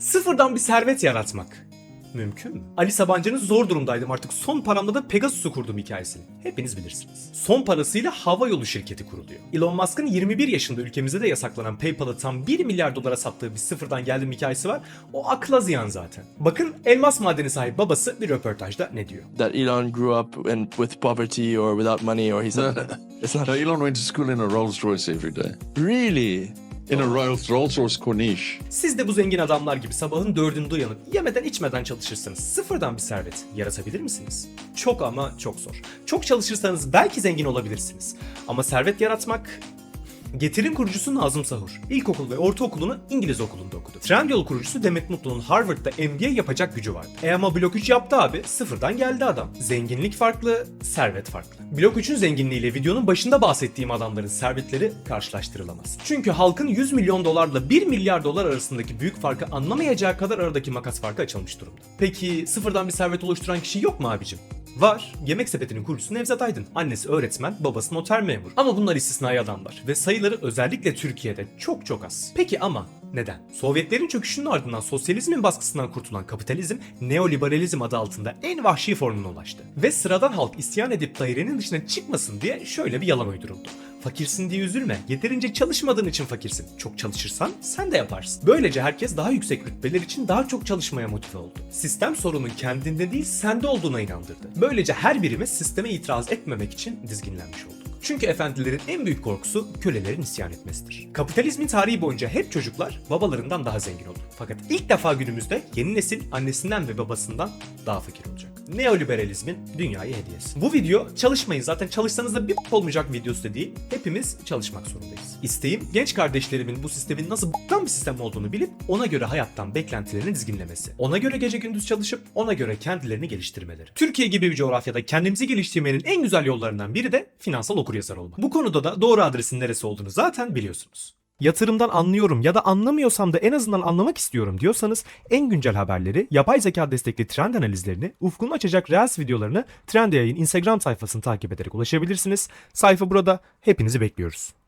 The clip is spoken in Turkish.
Sıfırdan bir servet yaratmak. Mümkün mü? Ali Sabancı'nın zor durumdaydım artık son paramda da Pegasus'u kurdum hikayesini. Hepiniz bilirsiniz. Son parasıyla hava yolu şirketi kuruluyor. Elon Musk'ın 21 yaşında ülkemizde de yasaklanan PayPal'ı tam 1 milyar dolara sattığı bir sıfırdan geldim hikayesi var. O akla ziyan zaten. Bakın elmas madeni sahibi babası bir röportajda ne diyor? that Elon grew up and with poverty or without money or he's it's not No, Elon went to school in a Rolls Royce every day. really In a Rolls Rolls Royce Corniche. Siz de bu zengin adamlar gibi sabahın dördünde uyanıp yemeden içmeden çalışırsanız sıfırdan bir servet yaratabilir misiniz? Çok ama çok zor. Çok çalışırsanız belki zengin olabilirsiniz. Ama servet yaratmak... Getir'in kurucusu Nazım Sahur. İlkokul ve ortaokulunu İngiliz okulunda okudu. Trendyol kurucusu Demet Mutlu'nun Harvard'da MBA yapacak gücü vardı. E ama Blok 3 yaptı abi. Sıfırdan geldi adam. Zenginlik farklı, servet farklı. Blok 3'ün zenginliğiyle videonun başında bahsettiğim adamların servetleri karşılaştırılamaz. Çünkü halkın 100 milyon dolarla 1 milyar dolar arasındaki büyük farkı anlamayacağı kadar aradaki makas farkı açılmış durumda. Peki sıfırdan bir servet oluşturan kişi yok mu abicim? Var. Yemek Sepeti'nin kurucusu Nevzat Aydın. Annesi öğretmen, babası noter memur. Ama bunlar istisnai adamlar ve sayıları özellikle Türkiye'de çok çok az. Peki ama neden? Sovyetlerin çöküşünün ardından sosyalizmin baskısından kurtulan kapitalizm, neoliberalizm adı altında en vahşi formuna ulaştı. Ve sıradan halk isyan edip dairenin dışına çıkmasın diye şöyle bir yalan uyduruldu. Fakirsin diye üzülme. Yeterince çalışmadığın için fakirsin. Çok çalışırsan sen de yaparsın. Böylece herkes daha yüksek rütbeler için daha çok çalışmaya motive oldu. Sistem sorunun kendinde değil sende olduğuna inandırdı. Böylece her birimiz sisteme itiraz etmemek için dizginlenmiş olduk. Çünkü efendilerin en büyük korkusu kölelerin isyan etmesidir. Kapitalizmin tarihi boyunca hep çocuklar babalarından daha zengin olur. Fakat ilk defa günümüzde yeni nesil annesinden ve babasından daha fakir olacak. Neoliberalizmin dünyaya hediyesi. Bu video çalışmayın zaten çalışsanız da bir olmayacak videosu da değil. Hepimiz çalışmak zorundayız. İsteğim genç kardeşlerimin bu sistemin nasıl b**tan bir sistem olduğunu bilip ona göre hayattan beklentilerini dizginlemesi. Ona göre gece gündüz çalışıp ona göre kendilerini geliştirmeleri. Türkiye gibi bir coğrafyada kendimizi geliştirmenin en güzel yollarından biri de finansal okuryazar olmak. Bu konuda da doğru adresin neresi olduğunu zaten biliyorsunuz. Yatırımdan anlıyorum ya da anlamıyorsam da en azından anlamak istiyorum diyorsanız en güncel haberleri, yapay zeka destekli trend analizlerini, ufkunu açacak Reels videolarını Trend Yayın Instagram sayfasını takip ederek ulaşabilirsiniz. Sayfa burada. Hepinizi bekliyoruz.